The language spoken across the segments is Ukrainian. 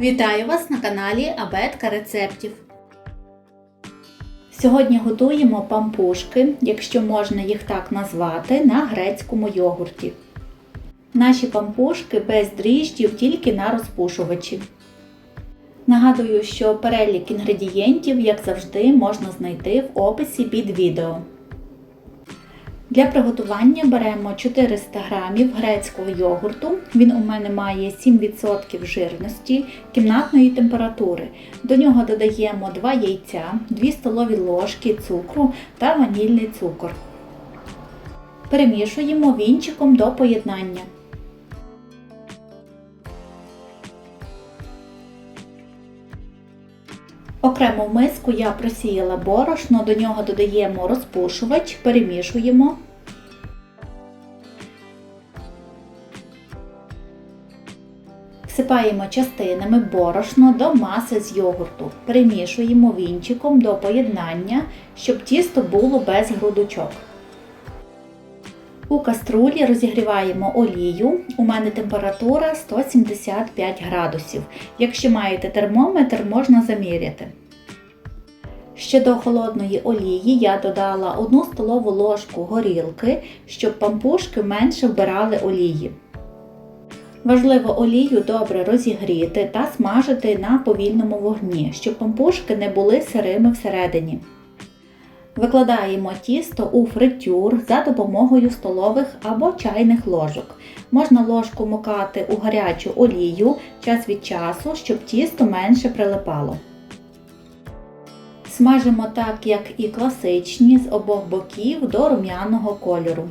Вітаю вас на каналі Абетка рецептів. Сьогодні готуємо пампушки, якщо можна їх так назвати, на грецькому йогурті. Наші пампушки без дріждів тільки на розпушувачі. Нагадую, що перелік інгредієнтів, як завжди, можна знайти в описі під відео. Для приготування беремо 400 г грецького йогурту. Він у мене має 7% жирності кімнатної температури. До нього додаємо 2 яйця, 2 столові ложки цукру та ванільний цукор. Перемішуємо вінчиком до поєднання. Окремо в миску я просіяла борошно, до нього додаємо розпушувач, перемішуємо. Всипаємо частинами борошно до маси з йогурту. Перемішуємо вінчиком до поєднання, щоб тісто було без грудочок. У каструлі розігріваємо олію. У мене температура 175 градусів. Якщо маєте термометр, можна заміряти. Ще до холодної олії я додала 1 столову ложку горілки, щоб пампушки менше вбирали олії. Важливо олію добре розігріти та смажити на повільному вогні, щоб пампушки не були сирими всередині. Викладаємо тісто у фритюр за допомогою столових або чайних ложок. Можна ложку мукати у гарячу олію час від часу, щоб тісто менше прилипало. Смажимо так, як і класичні з обох боків до рум'яного кольору.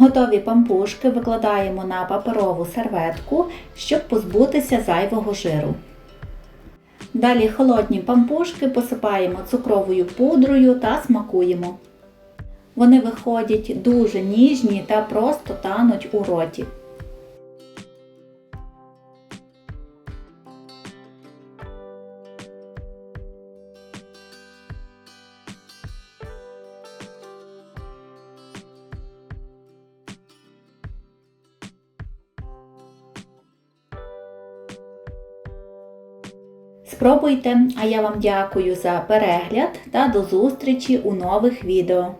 Готові пампушки викладаємо на паперову серветку, щоб позбутися зайвого жиру. Далі холодні пампушки посипаємо цукровою пудрою та смакуємо. Вони виходять дуже ніжні та просто тануть у роті. Спробуйте, а я вам дякую за перегляд та до зустрічі у нових відео.